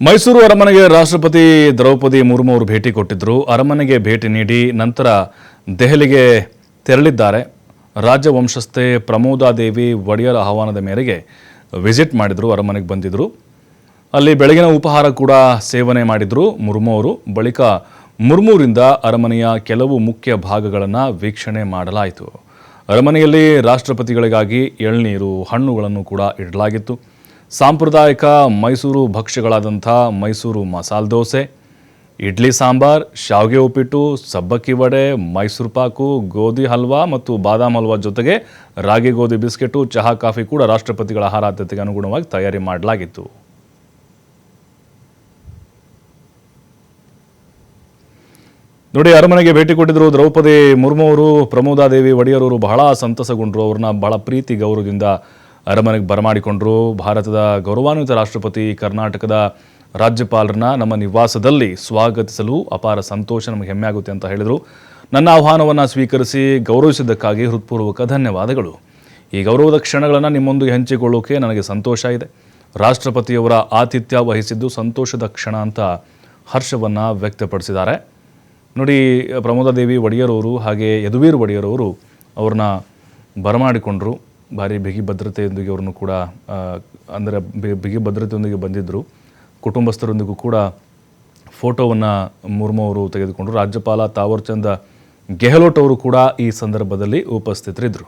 ಮೈಸೂರು ಅರಮನೆಗೆ ರಾಷ್ಟ್ರಪತಿ ದ್ರೌಪದಿ ಮುರ್ಮು ಅವರು ಭೇಟಿ ಕೊಟ್ಟಿದ್ದರು ಅರಮನೆಗೆ ಭೇಟಿ ನೀಡಿ ನಂತರ ದೆಹಲಿಗೆ ತೆರಳಿದ್ದಾರೆ. ರಾಜವಂಶಸ್ಥೆ ಪ್ರಮೋದಾದೇವಿ ಒಡೆಯರ ಆಹ್ವಾನದ ಮೇರೆಗೆ ವಿಸಿಟ್ ಮಾಡಿದರು, ಅರಮನೆಗೆ ಬಂದಿದ್ದರು ಅಲ್ಲಿ ಬೆಳಗಿನ ಉಪಹಾರ ಕೂಡ ಸೇವನೆ ಮಾಡಿದರು ಮುರ್ಮು ಅವರು. ಬಳಿಕ ಮುರ್ಮುರಿಂದ ಅರಮನೆಯ ಕೆಲವು ಮುಖ್ಯ ಭಾಗಗಳನ್ನು ವೀಕ್ಷಣೆ ಮಾಡಲಾಯಿತು. ಅರಮನೆಯಲ್ಲಿ ರಾಷ್ಟ್ರಪತಿಗಳಿಗಾಗಿ ಎಳ್ನೀರು, ಹಣ್ಣುಗಳನ್ನು ಕೂಡ ಇಡಲಾಗಿತ್ತು. ಸಾಂಪ್ರದಾಯಿಕ ಮೈಸೂರು ಭಕ್ಷ್ಯಗಳಾದಂಥ ಮೈಸೂರು ಮಸಾಲೆ ದೋಸೆ, ಇಡ್ಲಿ ಸಾಂಬಾರ್, ಶಾವಿಗೆ ಉಪ್ಪಿಟ್ಟು, ಸಬ್ಬಕ್ಕಿ ವಡೆ, ಮೈಸೂರು ಪಾಕು, ಗೋಧಿ ಹಲ್ವಾ ಮತ್ತು ಬಾದಾಮ್ ಹಲ್ವಾ ಜೊತೆಗೆ ರಾಗಿ, ಗೋಧಿ, ಬಿಸ್ಕೆಟು, ಚಹಾ, ಕಾಫಿ ಕೂಡ ರಾಷ್ಟ್ರಪತಿಗಳ ಆಹಾರ ಆದ್ಯತೆಗೆ ಅನುಗುಣವಾಗಿ ತಯಾರಿ ಮಾಡಲಾಗಿತ್ತು. ನೋಡಿ, ಅರಮನೆಗೆ ಭೇಟಿ ಕೊಟ್ಟಿದ್ರು ದ್ರೌಪದಿ ಮುರ್ಮು ಅವರು, ಪ್ರಮೋದಾದೇವಿ ಒಡೆಯರವರು ಬಹಳ ಸಂತಸಗೊಂಡರು, ಅವ್ರನ್ನ ಬಹಳ ಪ್ರೀತಿ, ಗೌರವದಿಂದ ಅರಮನೆಗೆ ಬರಮಾಡಿಕೊಂಡರು. ಭಾರತದ ಗೌರವಾನ್ವಿತ ರಾಷ್ಟ್ರಪತಿ ಕರ್ನಾಟಕದ ರಾಜ್ಯಪಾಲರನ್ನ ನಮ್ಮ ನಿವಾಸದಲ್ಲಿ ಸ್ವಾಗತಿಸಲು ಅಪಾರ ಸಂತೋಷ ನಮಗೆ ಹೆಮ್ಮೆ ಆಗುತ್ತೆ ಅಂತ ಹೇಳಿದರು. ನನ್ನ ಆಹ್ವಾನವನ್ನು ಸ್ವೀಕರಿಸಿ ಗೌರವಿಸಿದ್ದಕ್ಕಾಗಿ ಹೃತ್ಪೂರ್ವಕ ಧನ್ಯವಾದಗಳು. ಈ ಗೌರವದ ಕ್ಷಣಗಳನ್ನು ನಿಮ್ಮೊಂದಿಗೆ ಹಂಚಿಕೊಳ್ಳೋಕೆ ನನಗೆ ಸಂತೋಷ ಇದೆ. ರಾಷ್ಟ್ರಪತಿಯವರ ಆತಿಥ್ಯ ವಹಿಸಿದ್ದು ಸಂತೋಷದ ಕ್ಷಣ ಅಂತ ಹರ್ಷವನ್ನು ವ್ಯಕ್ತಪಡಿಸಿದ್ದಾರೆ. ನೋಡಿ ಪ್ರಮೋದಾದೇವಿ ಒಡೆಯರವರು ಹಾಗೆ ಯದುವೀರ್ ಒಡೆಯರವರು ಅವ್ರನ್ನ ಬರಮಾಡಿಕೊಂಡ್ರು. ಭಾರಿ ಬಿಗಿ ಭದ್ರತೆಯೊಂದಿಗೆ ಅವ್ರನ್ನು ಕೂಡ ಅಂದರೆ ಬಿಗಿ ಭದ್ರತೆಯೊಂದಿಗೆ ಬಂದಿದ್ದರು ಕುಟುಂಬಸ್ಥರೊಂದಿಗೂ ಕೂಡ ಫೋಟೋವನ್ನು ಮುರ್ಮು ಅವರು ತೆಗೆದುಕೊಂಡರು. ರಾಜ್ಯಪಾಲ ತಾವರ್ಚಂದ್ ಗೆಹ್ಲೋಟ್ ಅವರು ಕೂಡ ಈ ಸಂದರ್ಭದಲ್ಲಿ ಉಪಸ್ಥಿತರಿದ್ದರು.